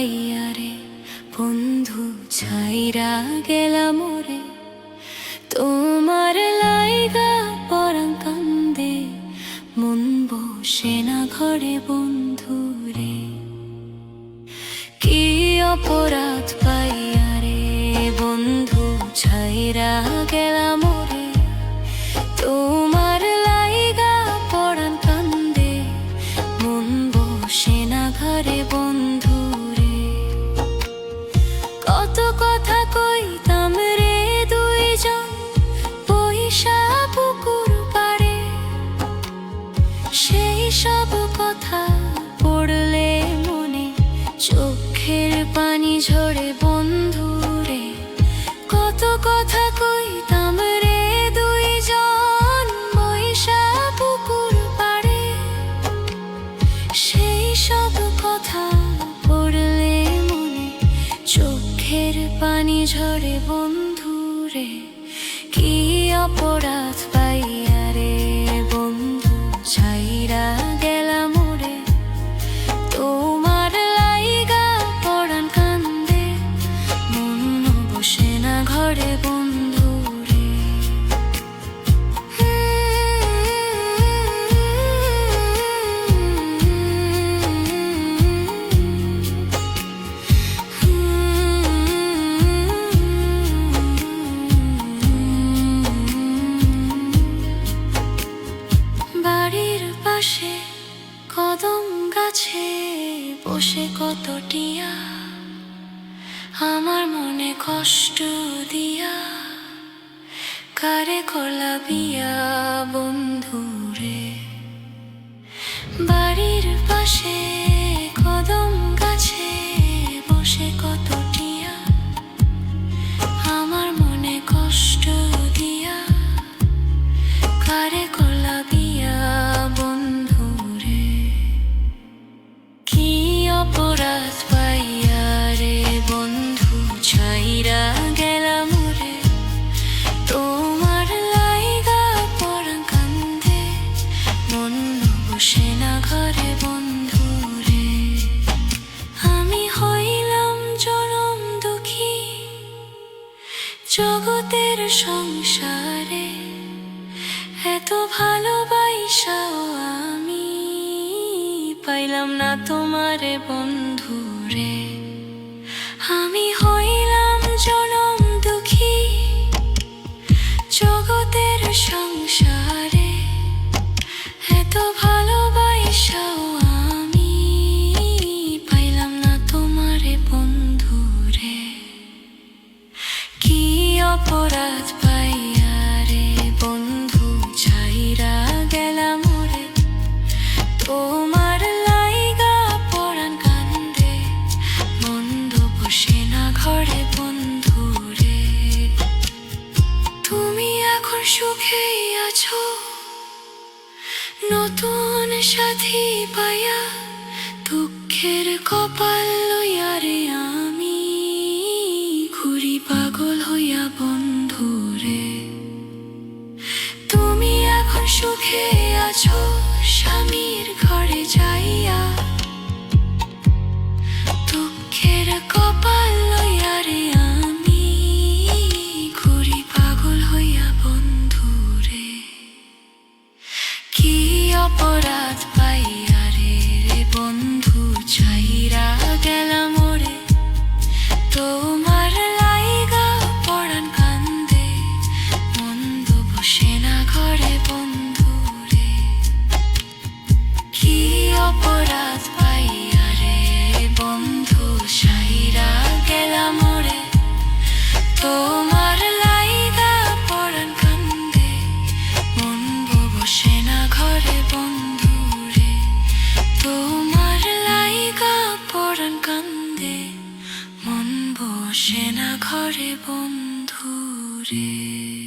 পাইয়া রে বন্ধু ছাইরা গেলাম রে তোমার লাইগা পরাং কান্দে, মন বসে না ঘরে বন্ধু রে। কি অপরাধ পাইয়া রে বন্ধু ছাইরা গেলাম রে তোমার লাইগা পরাণ কান্দে, মন বসে না ঘরে বন্ধু কথা পড়লে মনে, চোখের পানি ঝরে বন্ধু রে। কত কথা পুকুর পাড়ে। সেই সব কথা পড়লে মনে, চোখের পানি ঝরে বন্ধু রে। কি অপরাধ পাইয়া বাড়ির পাশে কদম গাছে বসে কত টিয়া। আমার মনে কষ্ট দিয়া কারে কলা বিয়া বন্ধুরে। বাড়ির পাশে আমি হইলাম দুঃখী। জগতের সংসারে এত আমি পাইলাম না তোমারে বন্ধু রে আমি হইলাম জনম সুখেই আছো? নতুন সাথী পায়া, দুঃখের কপাল লইয়া রে আমি। ঘুরি পাগল হইয়া বন্ধু রে। তুমি এখন সুখে আছো, স্বামীর ঘরে যাইয়া। বসে না ঘরে বন্ধু রে